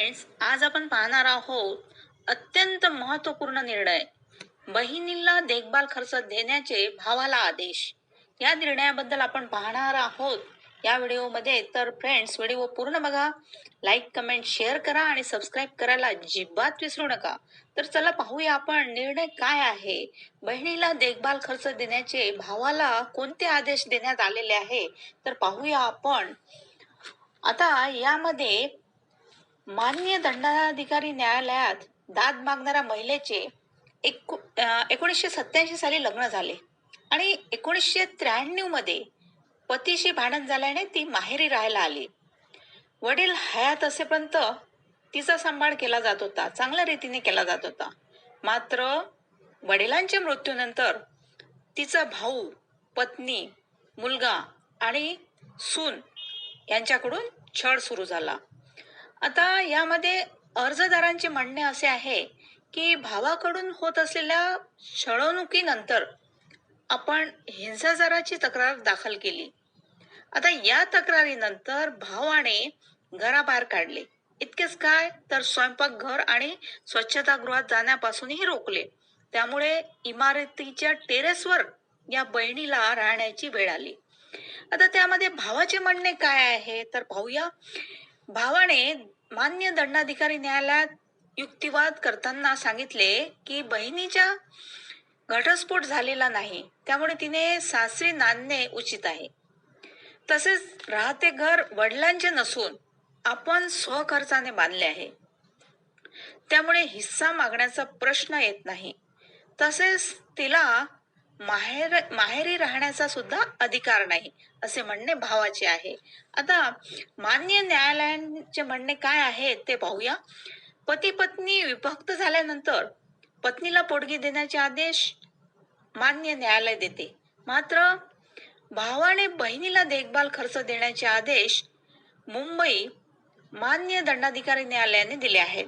Friends आज आपण पाहणार आहोत अत्यंत महत्त्वपूर्ण निर्णय. बहिणीला देखभाल खर्च देण्याचे भावाला आदेश. या निर्णयाबद्दल आपण पाहणार आहोत. या व्हिडिओमध्ये तर फ्रेंड्स व्हिडिओ पूर्ण बघा. लाईक कमेंट शेअर करा आणि सबस्क्राईब करायला अजिबात विसरू नका. तर चला पाहूया आपण निर्णय काय आहे. बहिणीला देखभाल खर्च देण्याचे भावाला कोणते आदेश देण्यात आलेले आहे? तर पाहूया आपण. आता यामध्ये मान्य दंडाधिकारी न्यायालयात दाद मागणाऱ्या महिलेचे एकू एकोणीसशे सत्याऐंशी साली लग्न झाले. आणि एकोणीसशे त्र्याण्णवमध्ये पतीशी भांडण झाल्याने ती माहेरी राहायला आली. वडील हयात असेपर्यंत तिचा सांभाळ केला जात होता. चांगल्या रीतीने केला जात होता. मात्र वडिलांच्या मृत्यूनंतर तिचा भाऊ पत्नी मुलगा आणि सून यांच्याकडून छळ सुरू झाला. आता यामध्ये अर्जदारांचे म्हणणे असे आहे की भावाकडून होत असलेल्या छळवणुकीनंतर आपण हिंसाचाराची तक्रार दाखल केली. आता या तक्रारीनंतर भावाने घराबाहेर काढले. इतकेच काय? तर स्वयंपाकघर आणि स्वच्छतागृहात जाण्यापासूनही रोखले. त्यामुळे इमारतीच्या टेरेसवर या बहिणीला राहण्याची वेळ आली. आता त्यामध्ये भावाचे म्हणणे काय आहे? तर पाहूया. भावाने मान्य दंडाधिकारी न्यायालयात युक्तिवाद करताना सांगितले की बहिणीच्या घटस्फोट झालेला नाही त्यामुळे तिने सासरी नांदणे उचित आहे. तसेच राहते घर वडिलांचे नसून आपण स्वखर्चाने बांधले आहे. त्यामुळे हिस्सा मागण्याचा प्रश्न येत नाही. तसेच तिला माहेर माहेरी राहण्याचा सुद्धा अधिकार नाही असे म्हणणे भावाचे आहे. आता मान्य न्यायालयांचे म्हणणे काय आहे ते पाहूया. पती पत्नी विभक्त झाल्यानंतर पत्नीला पोटगी देण्याचे आदेश मान्य न्यायालय देते. मात्र भावाने बहिणीला देखभाल खर्च देण्याचे आदेश मुंबई मान्य दंडाधिकारी न्यायालयाने दिले आहेत.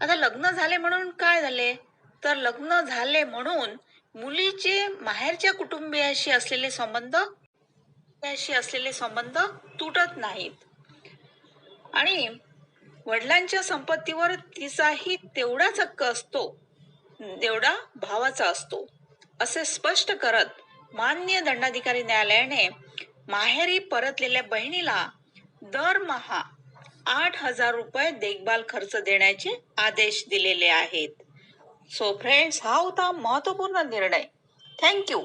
आता लग्न झाले म्हणून काय झाले? तर लग्न झाले म्हणून मुलीचे माहेरच्या कुटुंबियाशी असलेले संबंध त्याशी असलेले संबंध तुटत नाहीत. आणि वडिलांच्या संपत्तीवर तिचाही तेवढाच हक्क असतो तेवढा भावाचा असतो असे स्पष्ट करत मान्य दंडाधिकारी न्यायालयाने माहेरी परतलेल्या बहिणीला दरमहा आठ हजार रुपये देखभाल खर्च देण्याचे आदेश दिलेले आहेत. सो फ्रेंड्स हा होता महत्त्वपूर्ण निर्णय? थँक्यू